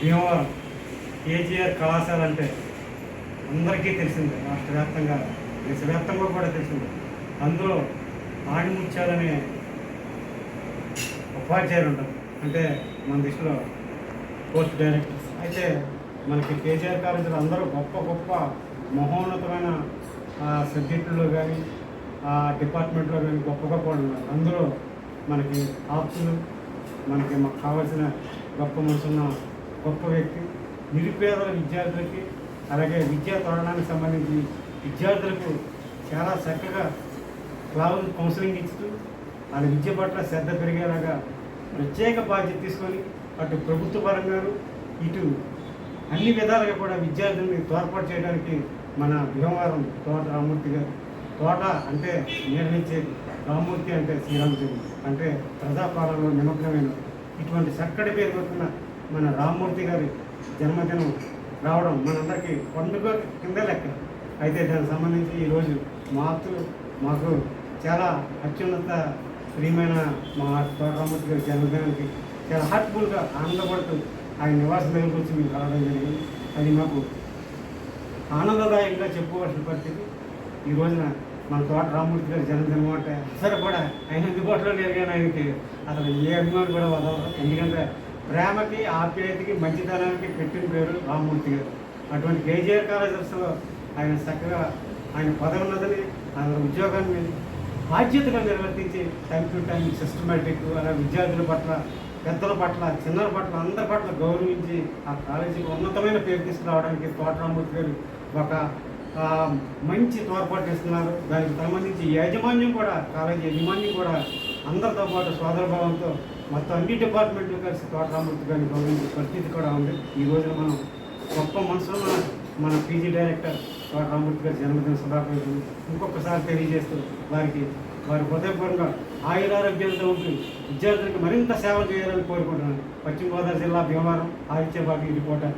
Bhimavaram KGR కళాశాల అంటే అందరికీ తెలిసిందే రాష్ట్ర వ్యాప్తంగా. దేశవ్యాప్తంగా కూడా తెలిసిందే. అందులో ఆణిముత్యాలనే ఉపాధ్యాయులు ఉంటారు. అంటే మన దిశలో పోస్ట్ డైరెక్టర్స్. అయితే మనకి కేజీఆర్ కాలేజీలో అందరూ గొప్ప గొప్ప మహోన్నతమైన సబ్జెక్టుల్లో కానీ ఆ డిపార్ట్మెంట్లో కానీ గొప్ప గొప్ప ఉన్నారు. అందులో మనకి ఆప్షన్లు మనకి మాకు కావాల్సిన గొప్ప మనుషులను గొప్ప వ్యక్తి నిరుపేదల విద్యార్థులకి అలాగే విద్యా తరుణానికి సంబంధించి విద్యార్థులకు చాలా చక్కగా క్లాస్ కౌన్సిలింగ్ ఇస్తూ వాళ్ళ విద్య పట్ల శ్రద్ధ పెరిగేలాగా ప్రత్యేక బాధ్యత తీసుకొని అటు ప్రభుత్వ పరంగాను ఇటు అన్ని విధాలుగా కూడా విద్యార్థుల్ని తోడ్పాటు చేయడానికి మన భీమవరం తోట రామూర్తి గారు తోట అంటే నిర్ణయించేది రామూర్తి అంటే శ్రీరామచంద్రుడు అంటే ప్రజాపాలనలో నిమగ్నమైన ఇటువంటి చక్కటి పేరు మన రామ్మూర్తి గారి జన్మదినం రావడం మనందరికీ పండుగ కింద లెక్క. అయితే దానికి సంబంధించి ఈరోజు మాతృ మాకు చాలా అత్యున్నత ప్రియమైన మా తోట రామూర్తి గారి జన్మదినానికి చాలా హార్ట్ఫుల్గా ఆనందపడుతూ ఆయన నివాసం దగ్గరకు వచ్చి మేము కలవడం జరిగింది. అది మాకు ఆనందదాయకంగా చెప్పుకోవాల్సిన పరిస్థితి. ఈ రోజున మన తోట రామూర్తి గారి జన్మదినం అంటే అసలు కూడా ఆయన అందుబాటులో లేరు కానీ ఆయనకి అసలు ఏ అభిమానులు కూడా వదలరు. ఎందుకంటే ప్రేమకి ఆప్యాయతకి మంచితనానికి పెట్టిన పేరు రామూర్తి గారు. అటువంటి కేజీఆర్ కాలేజెస్లో ఆయన చక్కగా ఆయన పదవున్నదని ఆయన ఉద్యోగాన్ని బాధ్యతగా నిర్వర్తించి టైం టు టైం సిస్టమేటిక్ అలా విద్యార్థుల పట్ల పెద్దల పట్ల చిన్నల పట్ల అందరి పట్ల గౌరవించి ఆ కాలేజీకి ఉన్నతమైన పేరు తీసుకురావడానికి తోట రామూర్తి గారు ఒక మంచి తోడ్పాటు ఇస్తున్నారు దానికి సంబంధించి యాజమాన్యం కూడా కాలేజీ యాజమాన్యం కూడా అందరితో పాటు సోదరభావంతో మొత్తం అన్ని డిపార్ట్మెంట్లు కలిసి తోట రామూర్తి గారిని గౌరవించే పరిస్థితి కూడా ఉంది. ఈ రోజున మనం గొప్ప మనసులో మన మన పీజీ డైరెక్టర్ తోట రామూర్తి గారి జన్మదిన శుభాకాంక్షలు ఇంకొకసారి తెలియజేస్తూ వారికి వారి హృదయపూర్వకంగా ఆయురారోగ్యాలతో ఉంటూ విద్యార్థులకు మరింత సేవ చేయాలని కోరుకుంటున్నాను. పశ్చిమ గోదావరి జిల్లా భీమవరం ఆదిత్య రిపోర్టర్